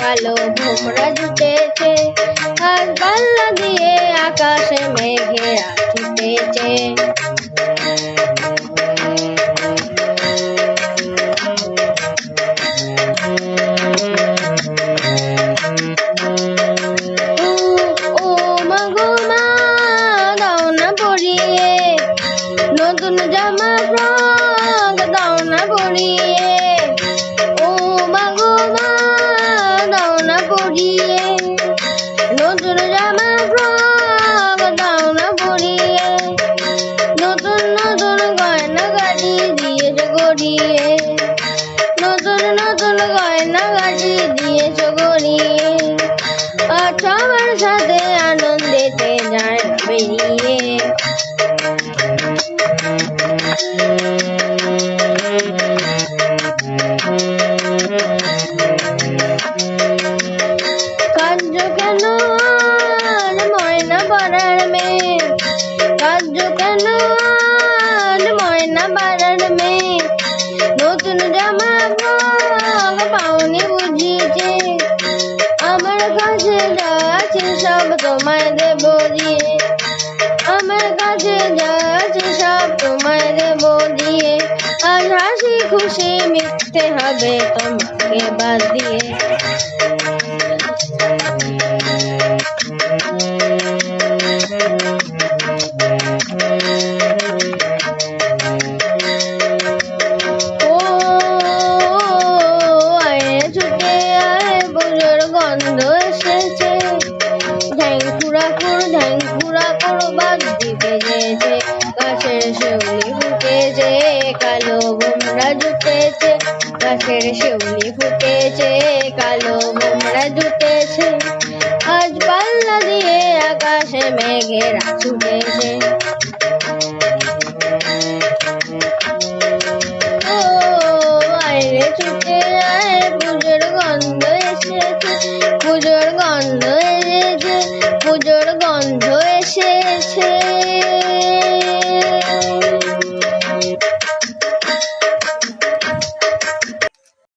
কালো ভোমরা জুটেছে আর পাল্লা দিয়ে আকাশে মেঘেরা ফ্রক দাও না পরিয়ে ও মা গো মা, দাও না পরিয়ে নতুন জামা পরিয়ে নতুন নতুন গয়না গাড়ি দিয়েছ গড়িয়ে। নতুন নতুন গয়না গাড়ি দিয়েছ গড়িয়ে। সবার সাথে আনন্দেতে যায় বেরিয়ে। পাড়ার মেয়ে কার্য কেন ময়না পাড়ার মেয়ে নতুন জামা পাওনি বুঝিয়েছে। আমার কাছে যা আছে সব তোমায় দেব দিয়ে। আমার কাছে যা আছে সব তোমায় দেব দিয়ে। আর হাসি খুশি মিথ্যে হবে তোমাকে বাদ দিয়ে। গন্ধ এসেছে ঢ্যাঙ্কুড়া কুড় ঢ্যাঙ্কুড়া কুড় বাদ্যি বেজেছে গাছের শিউলি ফুটেছে কালো বোমরা জুটেছে গাছের শিউলি ফুটেছে কালো বোমরা জুটেছে আকাশে মেঘেরা ছুটেছে ও আইরে ছুটে পুজোর গন্ধ এসেছে, পুজোর গন্ধ এসেছে, পুজোর গন্ধ এসেছে।